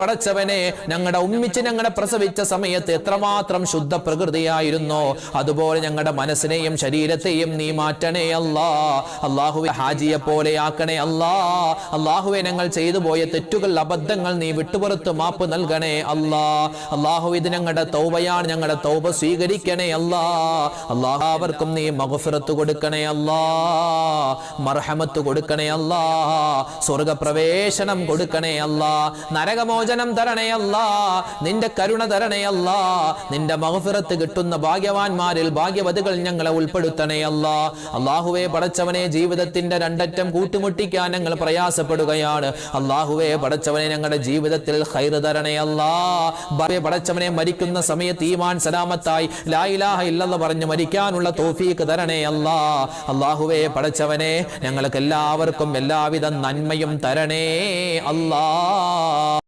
പടച്ചവനെ ഞങ്ങളുടെ ഉമ്മിച്ച് ഞങ്ങളെ പ്രസവിച്ച സമയത്ത് എത്രമാത്രം ശുദ്ധ പ്രകൃതിയായിരുന്നോ അതുപോലെ ഞങ്ങളുടെ മനസ്സിനെയും ശരീരത്തെയും നീ മാറ്റണേ അല്ലാ. അള്ളാഹുവെ ഹാജിയെ പോലെ ആക്കണേ അല്ലാ. അള്ളാഹുവെ ഞങ്ങൾ ചെയ്തു പോയ തെറ്റുകൾ അബദ്ധങ്ങൾ നീ വിട്ടുപുറത്ത് മാപ്പ് നൽകണേ അല്ലാ. അള്ളാഹു ഇത് ഞങ്ങളുടെ തൗബയാണ് ഞങ്ങളുടെ തൗബ സ്വീകരിക്കണേ അല്ലാ. അള്ളാഹാവർക്കും നീ മഗഫിറത്ത് കൊടുക്കണേ അല്ലാ. മർഹമത്ത് കൊടുക്കണേ അല്ലാ. സ്വർഗപ്രവേശനം കൊടുക്കണേ അല്ലാ. നരകമോചനം തരണേ തരണയല്ല നിന്റെ കരുണ തരണയല്ല നിന്റെ മഹഫിറത്ത് കിട്ടുന്ന ഭാഗ്യവാന്മാരിൽ ഭാഗ്യവതികൾ ഞങ്ങളെ ഉൾപ്പെടുത്തണയല്ല. അള്ളാഹുവെ പടച്ചവനെ ജീവിതത്തിന്റെ രണ്ടറ്റം കൂട്ടുമുട്ടിക്കാൻ ഞങ്ങൾ പ്രയാസപ്പെടുകയാണ്. അള്ളാഹുവെ പടച്ചവനെ ഞങ്ങളുടെ ജീവിതത്തിൽ ഹൈറ് തരണയല്ല. പടച്ചവനെ മരിക്കുന്ന സമയത്ത് ഈമാൻ സലാമത്തായി ലായിലാഹ ഇല്ലെന്ന് പറഞ്ഞ് മരിക്കാനുള്ള തോഫീക്ക് തരണയല്ല. അള്ളാഹുവെ പടച്ചവനെ ഞങ്ങൾക്ക് എല്ലാവർക്കും എല്ലാവിധ നന്മയും തരണേ അല്ലാ.